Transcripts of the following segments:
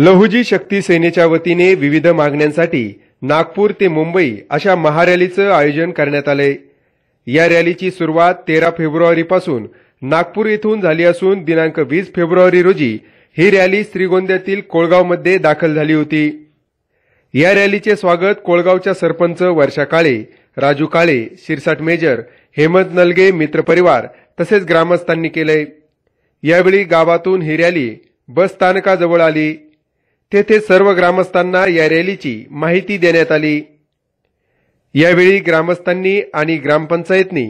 लहुजी शक्ती सेनेच्या वतीने विविध मागण्यांसाठी नागपूर ते मुंबई अशा महारॅलीचं आयोजन करण्यात आलंय. या रॅलीची सुरुवात तेरा फेब्रुवारीपासून नागपूर येथून झाली असून दिनांक वीस फेब्रुवारी रोजी ही रॅली श्रीगोंद्यातील कोळगावमध्ये दाखल झाली होती. या रॅलीचे स्वागत कोळगावच्या सरपंच वर्षा काळे राजू काळे शिरसाट मेजर हेमंत नलगे मित्रपरिवार तसेच ग्रामस्थांनी केलंय. यावेळी गावातून ही रॅली बस स्थानकाजवळ आली. तेथे सर्व ग्रामस्थांना या रॅलीची माहिती देण्यात आली. यावेळी ग्रामस्थांनी आणि ग्रामपंचायतनी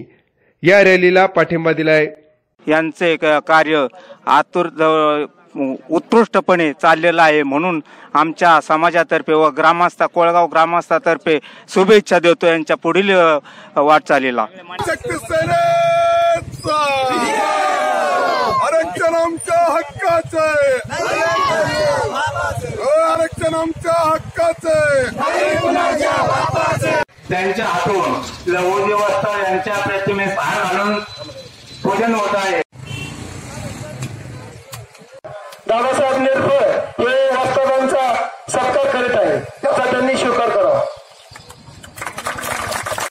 या रॅलीला पाठिंबा दिलाय. यांचे क- कार्य आतुर उत्कृष्टपणे चाललेलं आहे म्हणून आमच्या समाजातर्फे व ग्रामस्थ कोळगाव ग्रामस्थातर्फे शुभेच्छा देतो यांच्या पुढील वाटचालीला आरक्षण आमच्या हक्काचं आहे! आरक्षण आमच्या हक्काचं आहे. त्यांच्या हातून लवोजी वस्ता यांच्या प्रतिमेस हार घालून पूजन होत आहे. दादासाहेब नेरफळ हे वास्तवांचा सत्कार करीत आहे. त्याचा त्यांनी स्वीकार करावा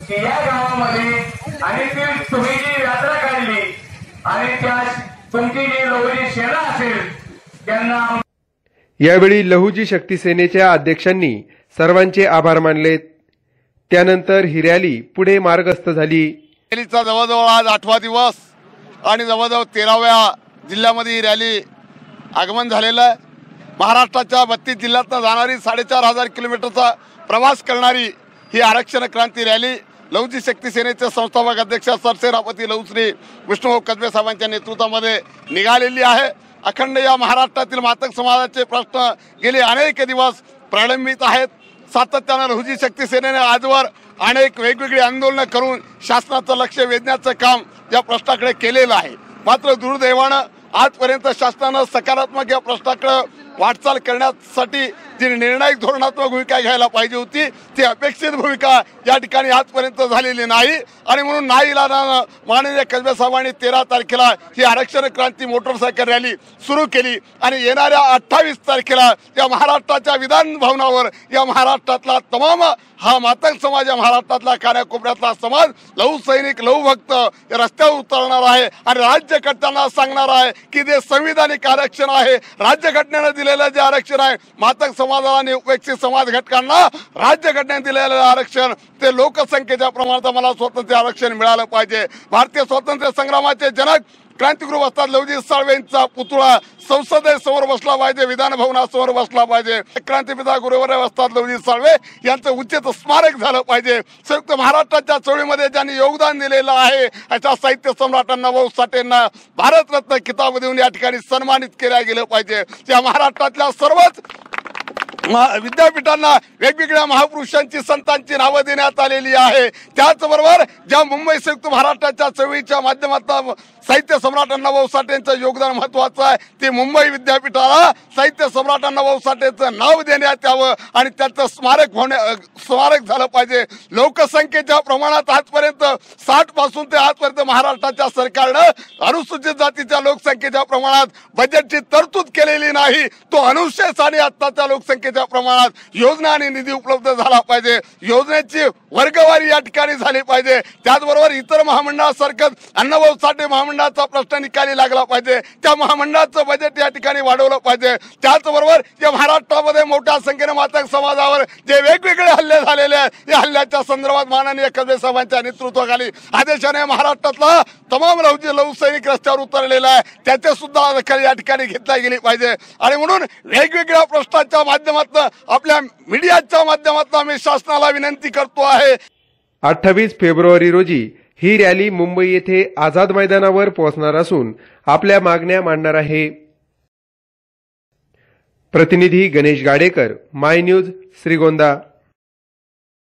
की या गावामध्ये आणि ती तुम्ही जी यात्रा काढली आणि त्या तुमची जी लवोजी सेना असेल त्यांना यावेळी लहुजी शक्ती सेनेच्या अध्यक्षांनी सर्वांचे आभार मानलेत. त्यानंतर ही रॅली पुढे मार्गस्थ झाली. रॅलीचा जवळजवळ आज आठवा दिवस आणि जवळजवळ तेराव्या जिल्ह्यामध्ये ही रॅली आगमन झालेलं आहे. महाराष्ट्राच्या बत्तीस जिल्ह्यातनं जाणारी साडेचार हजार किलोमीटरचा प्रवास करणारी ही आरक्षण क्रांती रॅली लवजी शक्ती सेनेचे संस्थापक अध्यक्ष सरसेनापती लवश्री विष्णुभाऊ कदमे साहेबांच्या नेतृत्वामध्ये निघालेली आहे. अखंड या महाराष्ट्रातील मातक समाजाचे प्रश्न गेले अनेक दिवस प्रलंबित आहेत. सातत्यानं रुजी शक्ती सेनेने आजवर अनेक वेगवेगळी आंदोलनं करून शासनाचं लक्ष वेधण्याचं काम या प्रश्नाकडे केलेलं आहे. मात्र दुर्दैवानं आजपर्यंत शासनानं सकारात्मक या प्रश्नाकडे वाटचाल करण्यासाठी जी निर्णायक धोरणात्मक भूमिका घ्यायला पाहिजे होती ती अपेक्षित भूमिका या ठिकाणी आजपर्यंत झालेली नाही. आणि म्हणून नाही माननीय कसबे साहेबांनी तेरा तारखेला ही आरक्षण क्रांती मोटरसायकल रॅली सुरू केली. आणि येणाऱ्या अठ्ठावीस तारखेला या महाराष्ट्राच्या विधान भवनावर या महाराष्ट्रातला तमाम हा मातंग समाज या महाराष्ट्रातला कान्याकोपऱ्यातला समाज लहू सैनिक लहू भक्त या रस्त्यावर उतरणार आहे. आणि राज्यकर्त्यांना सांगणार आहे की ते संविधानिक आरक्षण आहे राज्यघटनेनं दिलेलं जे आरक्षण आहे मातक समाजाला आणि उपेक्षित समाज घटकांना राज्यघटनेने दिलेलं आरक्षण ते लोकसंख्येच्या प्रमाणात मला स्वातंत्र्य आरक्षण मिळालं पाहिजे. भारतीय स्वातंत्र्य संग्रामाचे जनक क्रांतिगृह असतात लवजी साळवेंचा पुतळा संसदेसमोर बसला पाहिजे विधान भवनासमोर बसला पाहिजे. क्रांतीपिता गुरुवर असतात लवजी साळवे. यांचं उचित स्मारक झालं पाहिजे. संयुक्त महाराष्ट्राच्या चळवळीमध्ये ज्यांनी योगदान दिलेलं आहे अशा साहित्य सम्राटांना भाऊ साठेंना भारतरत्न किताब देऊन या ठिकाणी सन्मानित केल्या गेलं पाहिजे. या महाराष्ट्रातल्या सर्वच विद्यापीठांना वेगवेगळ्या महापुरुषांची संतांची नावं देण्यात आलेली आहे. त्याचबरोबर ज्या मुंबई संयुक्त महाराष्ट्राच्या चळवळीच्या माध्यमातून साहित्य सम्राट अण्णाभाऊ साठेंचं योगदान महत्वाचं आहे ते मुंबई विद्यापीठाला साहित्य सम्राट अण्णाभाऊ साठेंचं नाव देण्यात यावं आणि त्याचं स्मारक होण्या स्मारक झालं पाहिजे. लोकसंख्येच्या प्रमाणात आजपर्यंत साठपासून ते आजपर्यंत महाराष्ट्राच्या सरकारनं अनुसूचित जातीच्या लोकसंख्येच्या प्रमाणात बजेटची तरतूद केलेली नाही तो अनुशेष आणि आत्ताच्या लोकसंख्येच्या मोठ्या प्रमाणात योजना आणि निधी उपलब्ध झाला पाहिजे. योजनेची वर्गवारी या ठिकाणी झाली पाहिजे. त्याचबरोबर इतर महामंडळासारखंच अण्णाभाऊ साठे महामंडळाचा प्रश्न निकाली लागला पाहिजे. त्या महामंडळाचं बजेट या ठिकाणी वाढवलं पाहिजे. त्याचबरोबर या महाराष्ट्रामध्ये मोठ्या संख्येने मातक समाजावर जे वेगवेगळे हल्ले झालेले आहेत या हल्ल्याच्या संदर्भात माननीय कदमे साहेबांच्या नेतृत्वाखाली आदेशाने महाराष्ट्रातला तमाम लवजी लवसैनिक रस्त्यावर उतरलेला आहे. त्याचे सुद्धा दखल या ठिकाणी घेतली गेली पाहिजे. आणि म्हणून वेगवेगळ्या प्रश्नाच्या माध्यमात माध्यमातून आपल्या मीडियाच्या माध्यमातून आम्ही शासनाला विनंती करतो आहे. अठ्ठावीस फेब्रुवारी रोजी ही रॅली मुंबई येथे आझाद मैदानावर पोहोचणार असून आपल्या मागण्या मांडणार आहे. प्रतिनिधी गणेश गाडेकर माय न्यूज श्रीगोंदा.